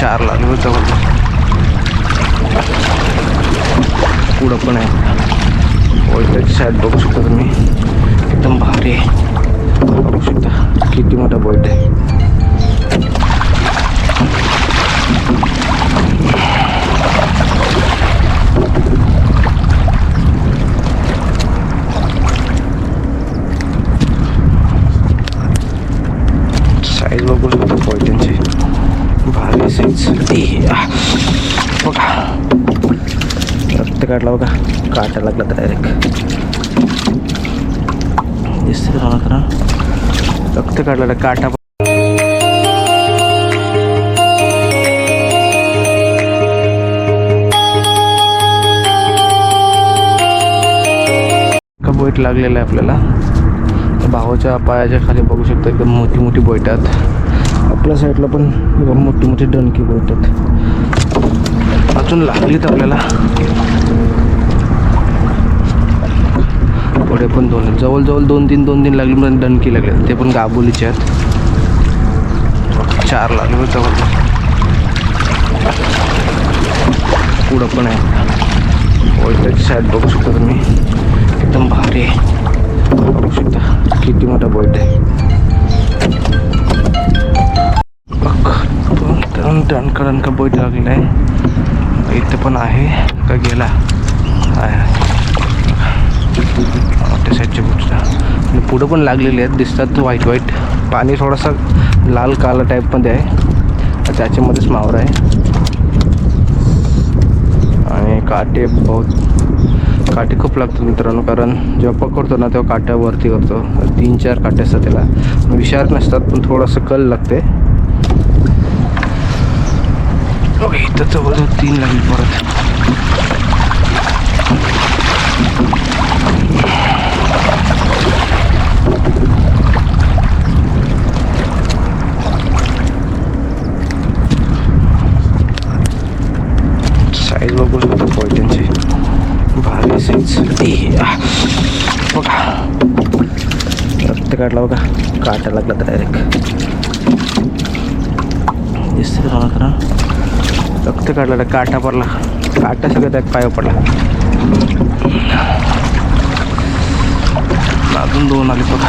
चार लागले जवळ. पुढं पण आहे. बोईटाची साईड बघू शकता तुम्ही. एकदम भारी आहे. बघू शकता किती मोठा बोईट आहे साईज बघू शकता बोईटांची भारी साईज बघा रक्त काढला बघा. काटा लागला तर डायरेक्ट दिसते झाला तर रक्त काढला काटा का बोईट लागलेला आहे आपल्याला? भावाच्या पायाच्या खाली बघू शकतो एकदम मोठी मोठी बोयटात आहेत. आपल्या साईडला पण एकदम मोठी मोठी डणकी बोयटात आहेत. अजून लागलीत आपल्याला. पुढे पण दोन आहेत. जवळजवळ दोन तीन दोन तीन लागले म्हणजे डणकी लागले. ते पण गाबोलीचे आहेत. चार लागले जवळ पुढं पण आहे. बोईटाची साईड बघू शकता तुम्ही. एकदम भारी आहे. बघू शकता किती मोठा बोईट आहे. टणका टणका बोईट लागलेला आहे. इथं पण आहे. का गेला. आहे. त्या साईडच्या बोटला आणि पुढं पण लागलेले आहेत. दिसतात व्हाईट व्हाईट पाणी थोडासा लाल काला टाईपमध्ये आहे. त्याच्यामध्येच मावरा आहे. आणि काटे बहुत काटे खूप लागतात मित्रांनो. कारण जेव्हा पकडतो ना तेव्हा काट्यावरती करतो. तीन चार काटे असतात त्याला. विषार नसतात पण थोडंसं कल लागते. ओके इथं जवळजवळ तीन लागेल परत. काढला बघा काटा लागला तर डायरेक्ट दिसते तुम्हाला खरं रक्त काढला काटा पडला। काटा सगळं त्या पाय पडला अजून दोन आले बघा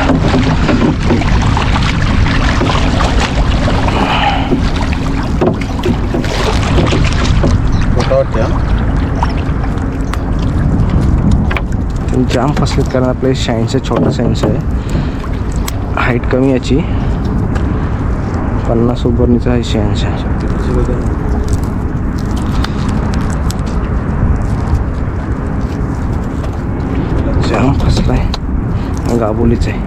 जाम फसलेत कारण आपले शाईनचा छोटा सायन्स आहे हाईट कमी याची. पन्नास उभरणीचा आहे शहाऐंशी. जाम आहे गाबोलीच आहे.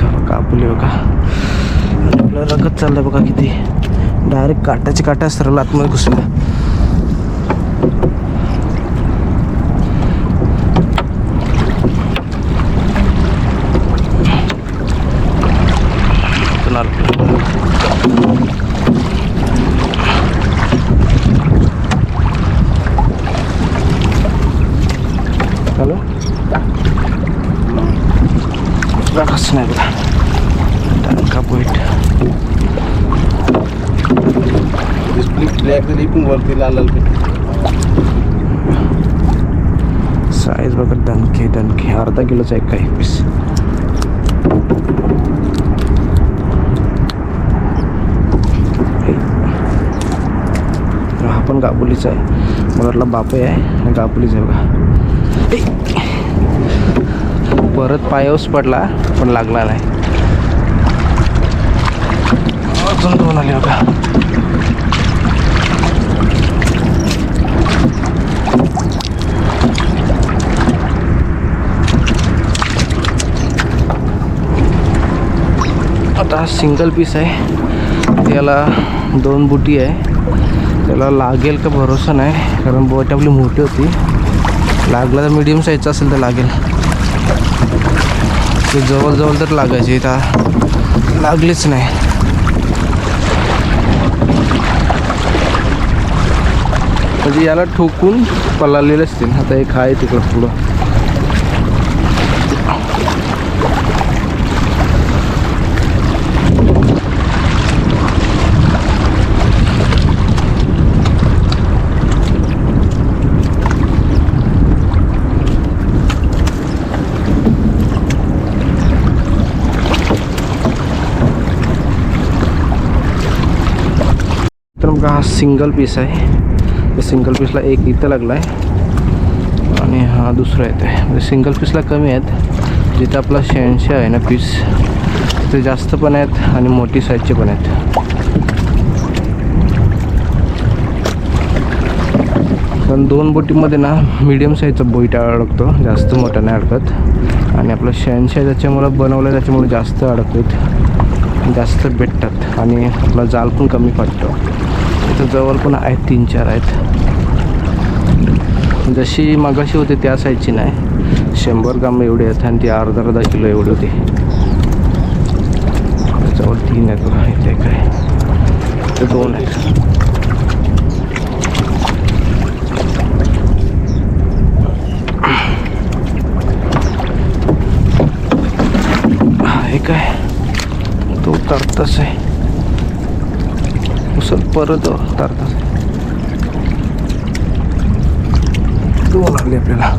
बघा, काबुली बघा. आपलं रगत चाललं बघा किती. डायरेक्ट काटाचे काटा सरळ आतमध्ये घुसल्या हॅलो? रगच नाही बघा टाका पोईट स्प्लिट पण वरती लाल लाल साईज बघा दणके दणके अर्धा किलोचा एक काही पीस हा. पण गाबुलीचा आहे. मला बापे आहे गाबुलीचा आहे बघा. परत पायवस पडला पण लागला नाही. अजून दोन आले बघा आता हा सिंगल पीस आहे. याला दोन बुटी आहे. त्याला लागेल का भरोसा नाही कारण बोट आपली मोठी होती. लागला तर मीडियम साईजचा असेल तर लागेल. ते जवळजवळ तर लागायचे इथं लागलीच नाही. म्हणजे याला ठोकून पलालेले असतील. आता एक आहे तिकडं पुढं. तर हा सिंगल पीस आहे. त्या सिंगल पीसला एक इथं लागला आहे आणि हा दुसरा येतो आहे म्हणजे सिंगल पीसला कमी आहेत. जिथं आपला शहाऐंशी आहे ना पीस तिथे जास्त पण आहेत आणि मोठी साईजचे पण आहेत. पण दोन बोटीमध्ये ना मीडियम साईजचा बोईट अडकतो. जास्त मोठा नाही अडकत. आणि आपलं शहाऐंशी आहे बनवलं आहे त्याच्यामुळे जास्त अडकत जास्त भेटतात. आणि आपला जाल पण कमी पडतो. तिथं जवळ पण आहेत तीन चार आहेत. जशी मगाशी होते त्या साईजची नाही. शंभर ग्राम एवढे आहेत आणि ती अर्धा अर्धा किलो एवढी होती. त्याच्यावर तीन आहेत बघा इथे काय ते दोन आहेत. हा काय तो उतरतच आहे. परत तरतच दोन आले आपल्याला.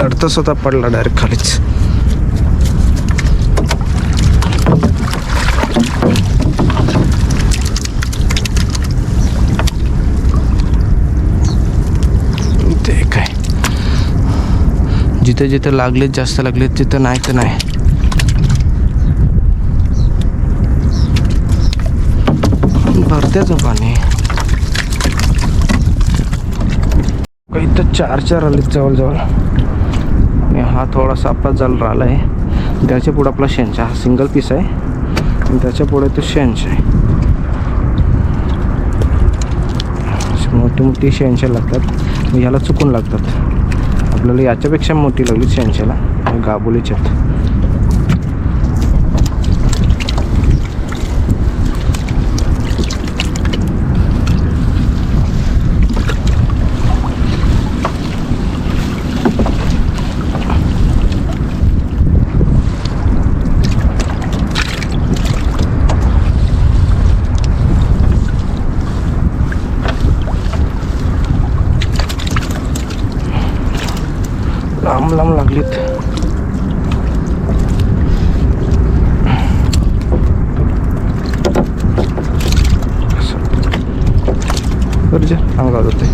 तडतच होता पडला डायरेक्ट खालीच ते काय जिथं जिथं लागलेत जास्त लागलेत तिथं नाही तर नाही. भरत्याचं पाणी तर चार चार आलेत जवळजवळ. आणि हा थोडासा आपला जल राहिला आहे त्याच्या पुढे आपला शेंच हा सिंगल पीस आहे. आणि त्याच्या पुढे तो शेंच आहे. मोठी मोठी शेंशा लागतात. याला ह्याला चुकून लागतात. आपल्याला याच्यापेक्षा मोठी लागली शेंशाला गाबोलीच्या आहेत लांब लांब लागलीत. बरं अंगा होते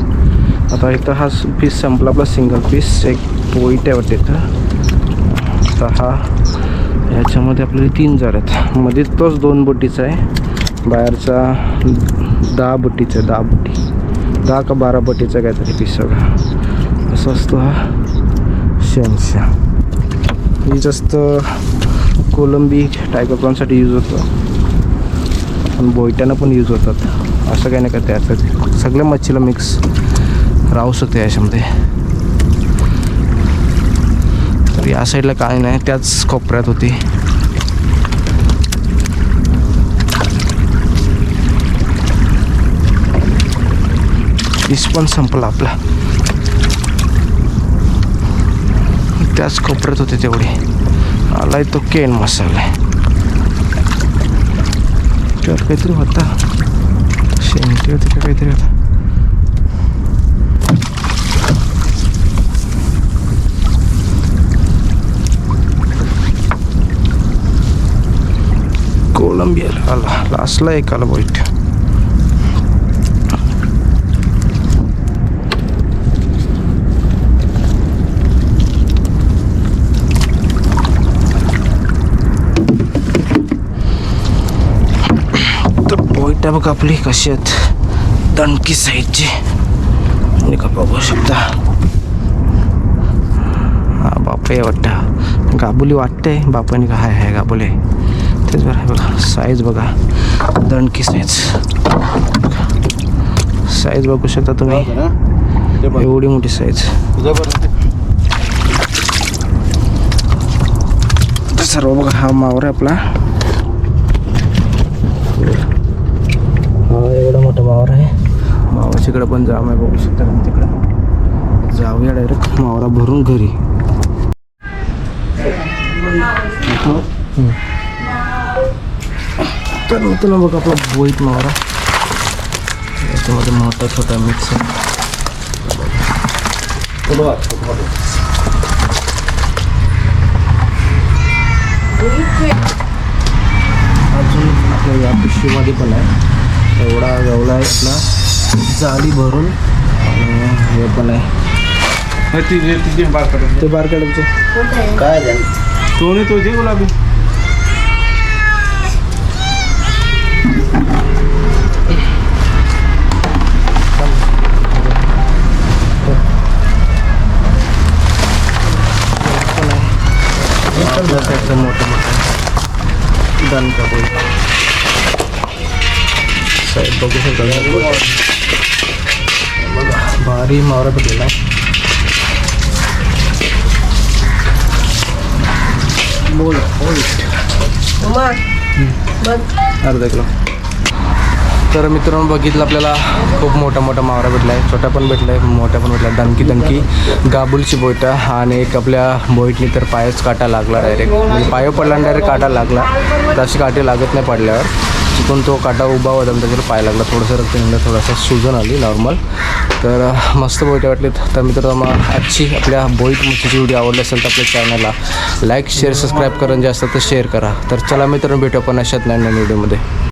आता इथं हा पीस संपला आपला सिंगल पीस एक पोईट आहे वाटते इथं. आता हा याच्यामध्ये आपल्याला तीन जार आहेत. मध्ये तोच दोन बोटीचा आहे. बाहेरचा दहा बोटीचा आहे, दहा बोटी दहा का बारा बोटीचा काहीतरी पीस सगळा. असं असतो हा. शेंशा ही जास्त कोलंबी टायगर प्रॉनसाठी यूज होतं. पण बोयट्यानं पण यूज होतात. असं काही नाही का त्यात. सगळ्या मच्छीला मिक्स राहू शकते याच्यामध्ये. तर या साईडला काय नाही. त्याच कोपऱ्यात होती. पीस पण संपला आपला. त्याच कोपऱ्यात होते तेवढे. आलाय तो केन मसाला. त्यात काहीतरी होता. शेंगटी होती का काहीतरी होता. कोलंबिया आला. लास्टला एक आला बैठ पोयटा बघ आपली कशी आहेत. दणकी साईजची आणि का बघू शकता. हा बाप वाटतं. गाबुली वाटते बापाने का हाय हाय गाबुली. तेच बरं आहे बघा. साईज बघा. दणकी साईज साईज बघू शकता तुम्ही. एवढी मोठी साईज सर्व बघा हा मावर आहे आपला हा एवढा मोठा मावर आहे तिकडे पण जाम आहे बघू शकता तुम्ही तिकडं. जाऊया डायरेक्ट मावरा भरून घरी. हम्म. तर ना बघ आपला बोईत मावरा. याच्यामध्ये मोठा छोटा मिक्स अजून आपल्या या पिशवीमध्ये पण आहे. एवढा गवला आहे आपला जाळी भरून हे पण आहे तिथे तिथे बार करत ते बार काढायचं काय झालं सोने गुलाबी आहे आपल्या साईडचं मोठं मोठं दणका बोल बघू शकता. बघा भारी मावरा भेटलेला बोल अर्धा किलो तर मित्रांनो बघितलं आपल्याला खूप मोठा मोठा मावरा भेटला आहे छोटा पण भेटला आहे मोठा पण भेटला दणकी दणकी गाबुलची बोयटा आणि एक आपल्या बोईटनी तर पायच काटा लागला डायरेक्ट म्हणजे पाय पडला डायरेक्ट काटा लागला. तर अशी काटे लागत नाही पडल्यावर. चुकून तो काटा उभा होता आणि त्याच्यावर पाय लागला. थोडंसं रक्त निघलं थोडासा सुजन आली नॉर्मल तर मस्त बोईटे वाटलीत. तर मित्र मग आजची आपल्या बोईट मच्छीची व्हिडिओ आवडली असेल तर आपल्या चॅनलला लाईक शेअर सबस्क्राईब करून जे असतं तर शेअर करा. तर चला मित्रांनो भेटू आपण अशात नवीन व्हिडिओमध्ये